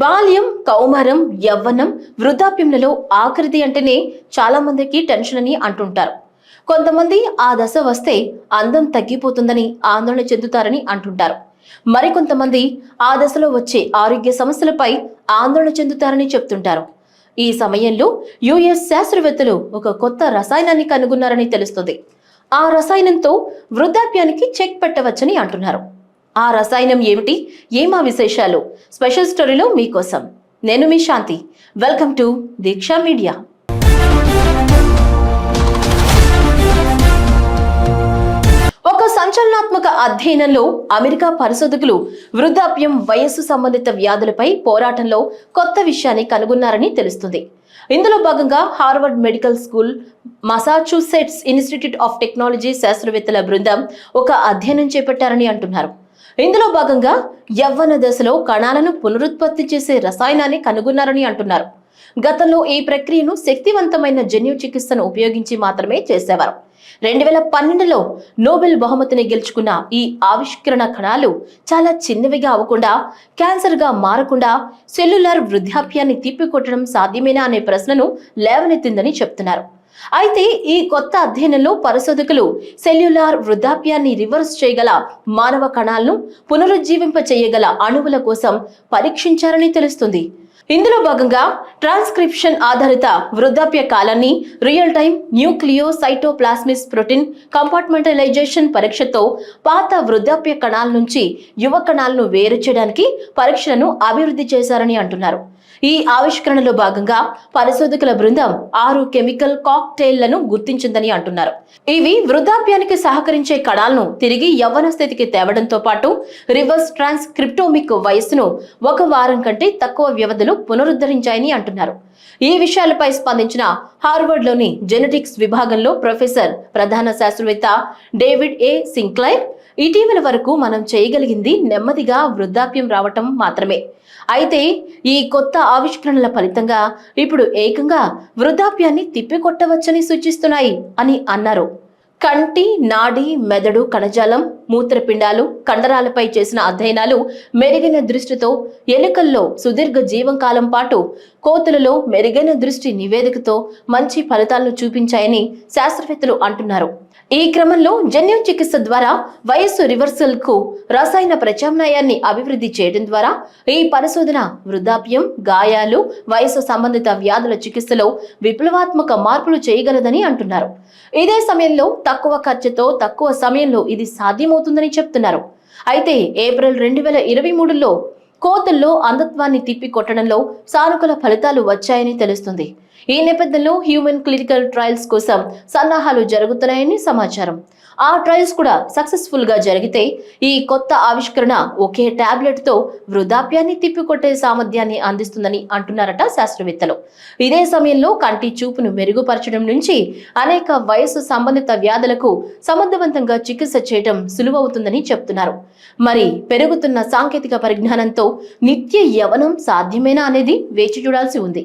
బాల్యం కౌమారం యవ్వనం వృద్ధాప్యంలలో ఆకృతి అంటేనే చాలా మందికి టెన్షన్ అని అంటుంటారు. కొంతమంది ఆ దశ వస్తే అందం తగ్గిపోతుందని ఆందోళన చెందుతారని అంటుంటారు. మరికొంతమంది ఆ దశలో వచ్చే ఆరోగ్య సమస్యలపై ఆందోళన చెందుతారని చెప్తుంటారు. ఈ సమయంలో యుఎస్ శాస్త్రవేత్తలు ఒక కొత్త రసాయనాన్ని కనుగొన్నారని తెలుస్తుంది. ఆ రసాయనంతో వృద్ధాప్యానికి చెక్ పెట్టవచ్చని అంటున్నారు. ఆ రసాయనం ఏమిటి? ఏమా విశేషాలు? స్పెషల్ స్టోరీలో మీకోసం. నేను మీ Shanti. Welcome to Deeksha media. ఒక సంచలనాత్మక అధ్యయనంలో అమెరికా పరిశోధకులు వృద్ధాప్యం వయస్సు సంబంధిత వ్యాధులపై పోరాటంలో కొత్త విషయాన్ని కనుగొన్నారని తెలుస్తుంది. ఇందులో భాగంగా Harvard medical school Massachusetts institute of technology శాస్త్రవేత్తల బృందం ఒక అధ్యయనం చేపట్టారని అంటున్నారు. ఇందులో భాగంగా యవ్వన దశలో కణాలను పునరుత్పత్తి చేసే రసాయనాన్ని కనుగొన్నారని అంటున్నారు. గతంలో ఈ ప్రక్రియను శక్తివంతమైన జన్యు చికిత్సను ఉపయోగించి మాత్రమే చేసేవారు. రెండు వేల పన్నెండులో నోబెల్ బహుమతిని గెలుచుకున్న ఈ ఆవిష్కరణ కణాలు చాలా చిన్నవిగా అవ్వకుండా క్యాన్సర్గా మారకుండా సెల్యులార్ వృద్ధాప్యాన్ని తిప్పికొట్టడం సాధ్యమేనా అనే ప్రశ్నను లేవనెత్తిందని చెప్తున్నారు. అయితే ఈ కొత్త అధ్యయనంలో పరిశోధకులు సెల్యులార్ వృద్ధాప్యాన్ని రివర్స్ చేయగల మానవ కణాలను పునరుజ్జీవింప చేయగల అణువుల కోసం పరీక్షించారని తెలుస్తుంది. ఇందులో భాగంగా ట్రాన్స్క్రిప్షన్ ఆధారిత వృద్ధాప్య కాలాన్ని real time nucleocytoplasmic protein compartmentalization పరీక్షతో పాత వృద్ధాప్య కణాల నుంచి యువ కణాలను వేరు చేయడానికి పరీక్షలను అభివృద్ధి చేశారని అంటున్నారు. ఈ ఆవిష్కరణలో భాగంగా పరిశోధకుల బృందం ఆరు కెమికల్ కాక్టైల్లను గుర్తించిందని అంటున్నారు. ఇవి వృద్ధాప్యానికి సహకరించే కణాలను తిరిగి యవ్వన స్థితికి తేవడంతో పాటు రివర్స్ ట్రాన్స్క్రిప్టోమిక్ వయస్సును ఒక వారం కంటే తక్కువ వ్యవధిలో పునరుద్ధరించాయని అంటున్నారు. ఈ విషయాలపై స్పందించిన హార్వర్డ్లోని జెనెటిక్స్ విభాగంలో ప్రొఫెసర్ ప్రధాన శాస్త్రవేత్త డేవిడ్ ఏ. సింక్లైర్ ఇటీవల వరకు మనం చేయగలిగింది నెమ్మదిగా వృద్ధాప్యం రావటం మాత్రమే. అయితే ఈ కొత్త ఆవిష్కరణల ఫలితంగా ఇప్పుడు ఏకంగా వృద్ధాప్యాన్ని తిప్పికొట్టవచ్చని సూచిస్తున్నాయి అని అన్నారు. కంటి నాడి మెదడు కణజాలం మూత్రపిండాలు కండరాలపై చేసిన అధ్యయనాలు మెరుగైన దృష్టితో ఎలుకల్లో సుదీర్ఘ జీవంకాలం పాటు కోతులలో మెరుగైన దృష్టి నివేదికతో మంచి ఫలితాలను చూపించాయని శాస్త్రవేత్తలు అంటున్నారు. ఈ క్రమంలో జన్యు చికిత్స ద్వారా వయస్సు రివర్సల్కు రసాయన ప్రత్యామ్నాయాన్ని అభివృద్ధి చేయడం ద్వారా ఈ పరిశోధన వృద్ధాప్యం గాయాలు వయస్సు సంబంధిత వ్యాధుల చికిత్సలో విప్లవాత్మక మార్పులు చేయగలదని అంటున్నారు. ఇదే సమయంలో తక్కువ ఖర్చుతో తక్కువ సమయంలో ఇది సాధ్యమవుతుందని చెప్తున్నారు. అయితే ఏప్రిల్ రెండు వేల ఇరవై మూడులో కోతల్లో అంధత్వాన్ని తిప్పి కొట్టడంలో సానుకూల ఫలితాలు వచ్చాయని తెలుస్తుంది. ఈ నేపథ్యంలో హ్యూమన్ క్లినికల్ ట్రయల్స్ కోసం సన్నాహాలు జరుగుతున్నాయని సమాచారం. ఆ ట్రయల్స్ కూడా సక్సెస్ఫుల్గా జరిగితే ఈ కొత్త ఆవిష్కరణ ఒకే టాబ్లెట్తో వృద్ధాప్యాన్ని తిప్పికొట్టే సామర్థ్యాన్ని అందిస్తుందని అంటున్నారట శాస్త్రవేత్తలు. ఇదే సమయంలో కంటి చూపును మెరుగుపరచడం నుంచి అనేక వయస్సు సంబంధిత వ్యాధులకు సమర్థవంతంగా చికిత్స చేయడం సులువవుతుందని చెప్తున్నారు. మరి పెరుగుతున్న సాంకేతిక పరిజ్ఞానంతో నిత్య యవనం సాధ్యమేనా అనేది వేచి చూడాల్సి ఉంది.